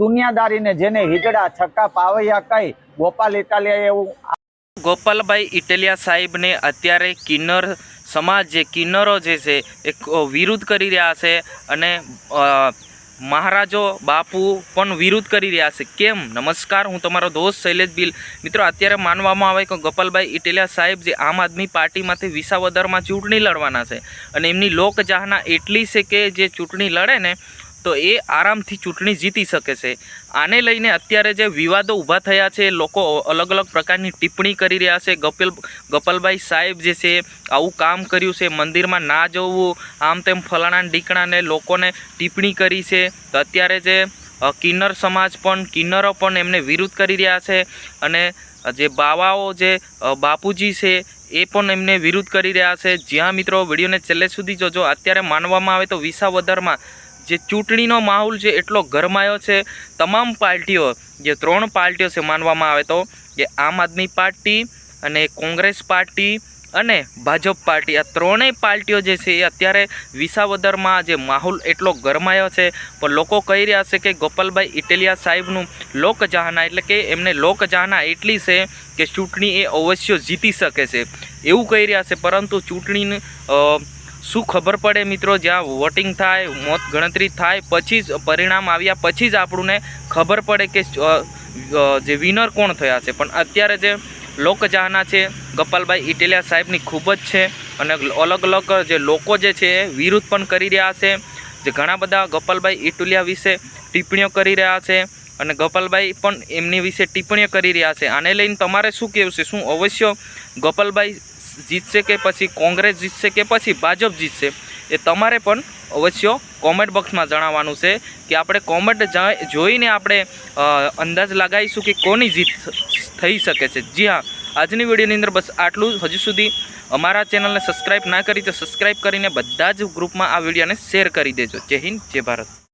દુનિયાદારીને જેને હિજડા છક્કા, પાવૈયા કહી ગોપાલ ઇટાલિયા એવું ગોપાલભાઈ ઇટલિયા સાહેબને અત્યારે કિન્નર સમાજ જે કિન્નરો જે છે, એ વિરુદ્ધ કરી રહ્યા છે અને મહારાજો બાપુ પણ વિરોધ કરી રહ્યા છે. કેમ? નમસ્કાર, હું તમારો દોસ્ત શૈલેષ બિલ. મિત્રો, અત્યારે માનવામાં આવે કે ગોપાલભાઈ ઇટેલિયા સાહેબ જે આમ આદમી પાર્ટીમાંથી વિસાવદરમાં ચૂંટણી લડવાના છે અને એમની લોકચાહના એટલી છે કે જે ચૂંટણી લડે ને તો એ આરામથી ચૂંટણી જીતી શકે છે. આને લઈને અત્યારે જે વિવાદો ઊભા થયા છે, લોકો અલગ અલગ પ્રકારની ટિપ્પણી કરી રહ્યા છે. ગપલ, ગપલભાઈ સાહેબ જે છે, આવું કામ કર્યું છે, મંદિરમાં ના જવું, આમ તેમ ફલાણા ઢીકણાને લોકોને ટિપ્પણી કરી છે. તો અત્યારે જે કિન્નર સમાજ પણ, કિન્નરો પણ એમને વિરોધ કરી રહ્યા છે અને જે બાવાઓ જે બાપુજી છે, એ પણ એમને વિરોધ કરી રહ્યા છે. જ્યાં મિત્રો, વિડીયોને છેલ્લે સુધી જોજો. અત્યારે માનવામાં આવે તો વિસાવદરમાં જે ચૂંટણીનો માહોલ છે એટલો ગરમાયો છે. તમામ પાર્ટીઓ જે ત્રણ પાર્ટીઓ છે માનવામાં આવે તો જે આમ આદમી પાર્ટી અને કોંગ્રેસ પાર્ટી અને ભાજપ પાર્ટી આ ત્રણેય પાર્ટીઓ જે છે એ અત્યારે વિસાવદરમાં જે માહોલ એટલો ગરમાયો છે. પણ લોકો કહી રહ્યા છે કે ગોપાલભાઈ ઇટેલિયા સાહેબનું લોકચાહના એટલે કે એમને લોકચાહના એટલી છે કે ચૂંટણી એ અવશ્ય જીતી શકે છે. એવું કહી રહ્યા છે પરંતુ ચૂંટણીનું અ, શું ખબર પડે મિત્રો? જ્યાં વોટિંગ થાય, મત ગણતરી થાય, પછી જ પરિણામ આવ્યા, પછી જ આપણને ખબર પડે કે જે વિનર કોણ થયા છે. પણ અત્યારે જે લોકચાહના છે, ગોપાલભાઈ ઇટેલિયા સાહેબની ખૂબ જ છે અને અલગ અલગ જે લોકો જે છે, એ વિરોધ પણ કરી રહ્યા છે. જે ઘણા બધા ગોપાલભાઈ ઇટુલિયા વિશે ટિપ્પણીઓ કરી રહ્યા છે અને ગોપાલભાઈ પણ એમની વિશે ટિપ્પણીઓ કરી રહ્યા છે. આને લઈને તમારે શું કહેવું છે? શું અવશ્ય ગોપાલભાઈ જીતશે કે પછી કોંગ્રેસ જીતશે કે પછી ભાજપ જીતશે, એ તમારે પણ અવશ્ય કોમેન્ટ બોક્સમાં જણાવવાનું છે કે આપણે કોમેન્ટ જોઈને આપણે અંદાજ લગાવીશું કે કોની જીત થઈ શકે છે. જી હા, આજની વિડીયોની અંદર બસ આટલું હજુ સુધી અમારા ચેનલને સબસ્ક્રાઈબ ના કરી તો સબસ્ક્રાઈબ કરીને બધા જ ગ્રુપમાં આ વિડીયોને શેર કરી દેજો. જય હિન્દ, જય ભારત.